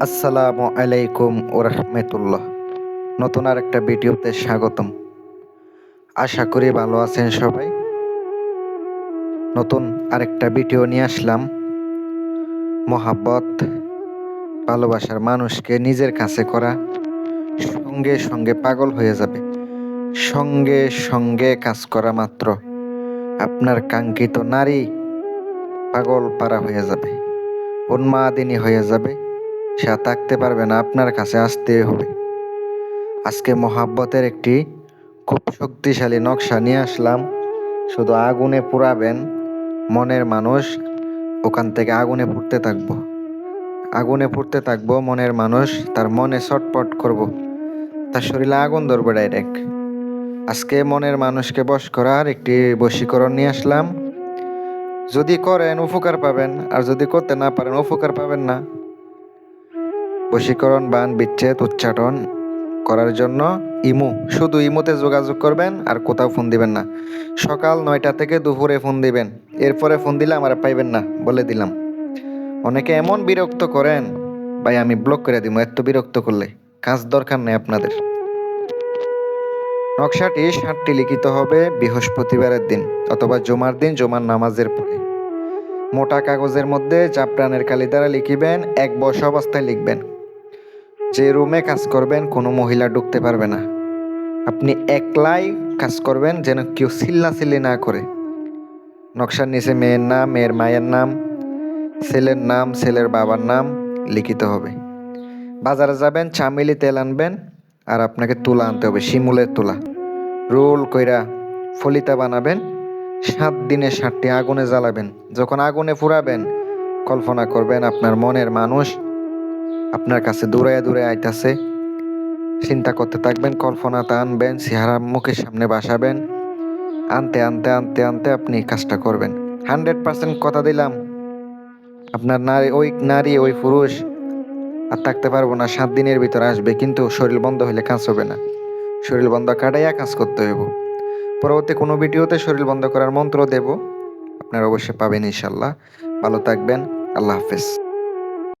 আসসালামু আলাইকুম ও রহমতুল্লাহ। নতুন আর একটা ভিডিওতে স্বাগতম। আশা করি ভালো আছেন সবাই। নতুন আরেকটা ভিডিও নিয়ে আসলাম। মহাব্বত, ভালোবাসার মানুষকে নিজের কাছে করা, সঙ্গে সঙ্গে পাগল হয়ে যাবে। সঙ্গে সঙ্গে কাজ করা মাত্র। আপনার কাঙ্ক্ষিত নারী পাগল পারা হয়ে যাবে। উন্মাদিনী হয়ে যাবে। সে থাকতে পারবে না, আপনার কাছে আসতে হবে। আজকে মহাব্বতের একটি খুব শক্তিশালী নকশা নিয়ে আসলাম। শুধু আগুনে পুরাবেন মনের মানুষ, ওখান থেকে আগুনে পুড়তে থাকব। আগুনে পুড়তে থাকব মনের মানুষ, তার মনে ছটপট করব। তার শরীরে আগুন ধরবে ডাইরেক্ট আজকে মনের মানুষকে বশ করার একটি বশীকরণ নিয়ে আসলাম। যদি করেন, উপকার পাবেন। আর যদি করতে না পারেন, উপকার পাবেন না। বশীকরণ, বান, বিচ্ছেদ উচ্চাটন করার জন্য ইমু। শুধু ইমুতে যোগাযোগ করবেন আর কোথাও ফোন দিবেন না। সকাল নয়টা থেকে দুপুরে ফোন দিবেন। এরপরে ফোন দিলে আমার পাইবেন না, বলে দিলাম। অনেকে এমন বিরক্ত করেন, ভাই, আমি ব্লক করে দিব, এত বিরক্ত করলে। কাজ দরকার নেই আপনাদের। নকশাটি সাতটি লিখিত হবে বৃহস্পতিবারের দিন অথবা জমার দিন, জমার নামাজের পরে। মোটা কাগজের মধ্যে জাফরানের কালি দ্বারা লিখিবেন, এক বর্ষ অবস্থায় লিখবেন। যে রুমে কাজ করবেন, কোনো মহিলা ঢুকতে পারবে না। আপনি একলাই কাজ করবেন যেন কেউ চিল্লাচিল্লি না করে। নকশার নিচে মেয়ের নাম, মেয়ের মায়ের নাম, ছেলের নাম, ছেলের বাবার নাম লিখিত হবে। বাজারে যাবেন, চামিলি তেল আনবেন, আর আপনাকে তুলা আনতে হবে, শিমুলের তুলা। রোল কইরা ফলিতা বানাবেন, সাত দিনে সাতটি আগুনে জ্বালাবেন। যখন আগুনে ফুরাবেন, কল্পনা করবেন আপনার মনের মানুষ আপনার কাছে দূরে দূরে আইতাছে। চিন্তা করতে থাকবেন কল্পনাটা আনবেন চেহারা মুখের সামনে বাসাবেন। আনতে আনতে আনতে আনতে আপনি কাজটা করবেন। হান্ড্রেড পার্সেন্ট কথা দিলাম। আপনার নারী, ওই নারী, ওই পুরুষ, আর থাকতে পারব না, সাত দিনের ভিতরে আসবে, কিন্তু শরীর বন্ধ হলে কাজ হবে না। শরীর বন্ধ কাটাইয়া কাজ করতে হইব। পরবর্তী কোনো ভিডিওতে শরীর বন্ধ করার মন্ত্র দেব। আপনারা অবশ্যই পাবেন ইনশাল্লাহ ভালো থাকবেন। আল্লাহ হাফেজ।